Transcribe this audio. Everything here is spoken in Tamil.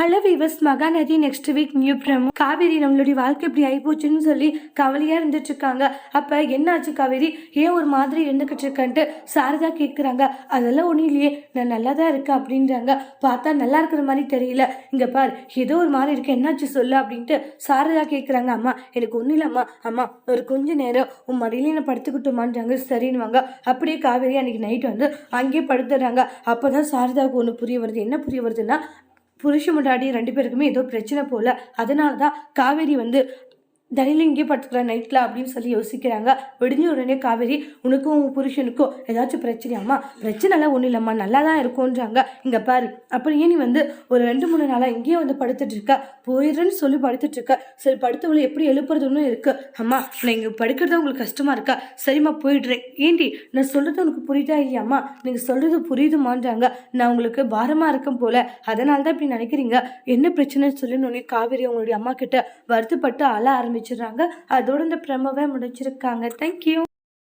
Hello viewers Mahanadhi next week new promo. Kaveri நம்மளுடைய வாழ்க்கை இப்படி ஆகிப்போச்சுன்னு சொல்லி கவலையாக இருந்துட்டு இருக்காங்க அப்போ என்னாச்சு காவேரி? ஏன் ஒரு மாதிரி இருந்துக்கிட்டு இருக்கன்ட்டு சாரதா கேட்குறாங்க அதெல்லாம் ஒன்றும் இல்லையே நான் நல்லா தான் இருக்கேன் அப்படின்றாங்க. பார்த்தா நல்லா இருக்கிற மாதிரி தெரியல. இங்கே பார் ஏதோ ஒரு மாதிரி இருக்கு. என்னாச்சு சொல்லு அப்படின்ட்டு சாரதா கேட்குறாங்க அம்மா எனக்கு ஒன்றும் இல்லைம்மா. அம்மா ஒரு கொஞ்ச நேரம் உன் மடியில நான் படுத்துக்கிட்டோமான்றாங்க. சரின்னுவாங்க. அப்படியே காவேரி அன்னைக்கு நைட் வந்து அங்கேயே படுத்துடுறாங்க. அப்போ தான் சாரதாவுக்கு ஒன்று புரிய வருது. என்ன புரிய வருதுன்னா புருஷ முன்னாடி ரெண்டு பேருக்குமே ஏதோ பிரச்சனை போல. அதனால தான் காவேரி வந்து தலையில் இங்கே படுத்துக்கிற நைட்டில் அப்படின்னு சொல்லி யோசிக்கிறாங்க. விடிஞ்ச உடனே காவேரி உனக்கும் உன் புருஷனுக்கும் ஏதாச்சும் பிரச்சனையாம்மா? பிரச்சனைலாம் ஒன்றும் இல்லைம்மா நல்லா தான் இருக்கும்ன்றாங்க. இங்கே பாரு அப்புறம் ஏன் நீ வந்து ஒரு ரெண்டு மூணு நாளாக இங்கேயே வந்து படுத்துட்ருக்க போயிடுறேன்னு சொல்லி படுத்துட்ருக்க சரி படுத்தவளை எப்படி எழுப்புறதுன்னு இருக்கு. அம்மா நான் இங்கே படுக்கிறது உங்களுக்கு கஷ்டமாக இருக்கா? சரிம்மா போயிடுறேன். ஏண்டி நான் சொல்கிறது உனக்கு புரியுதா இல்லையாம்மா? நீங்கள் சொல்கிறது புரியுதுமான்றாங்க. நான் உங்களுக்கு பாரமாக இருக்கும் போல. அதனால தான் இப்படி நினைக்கிறீங்க. என்ன பிரச்சனைன்னு சொல்லி உடனே காவேரி அவங்களுடைய அம்மா கிட்ட வருத்தப்பட்டு அழ ஆரம்பிச்சிடுறாங்க. அதோட இந்த ப்ரமோவை முடிச்சிருக்காங்க. தேங்க்யூ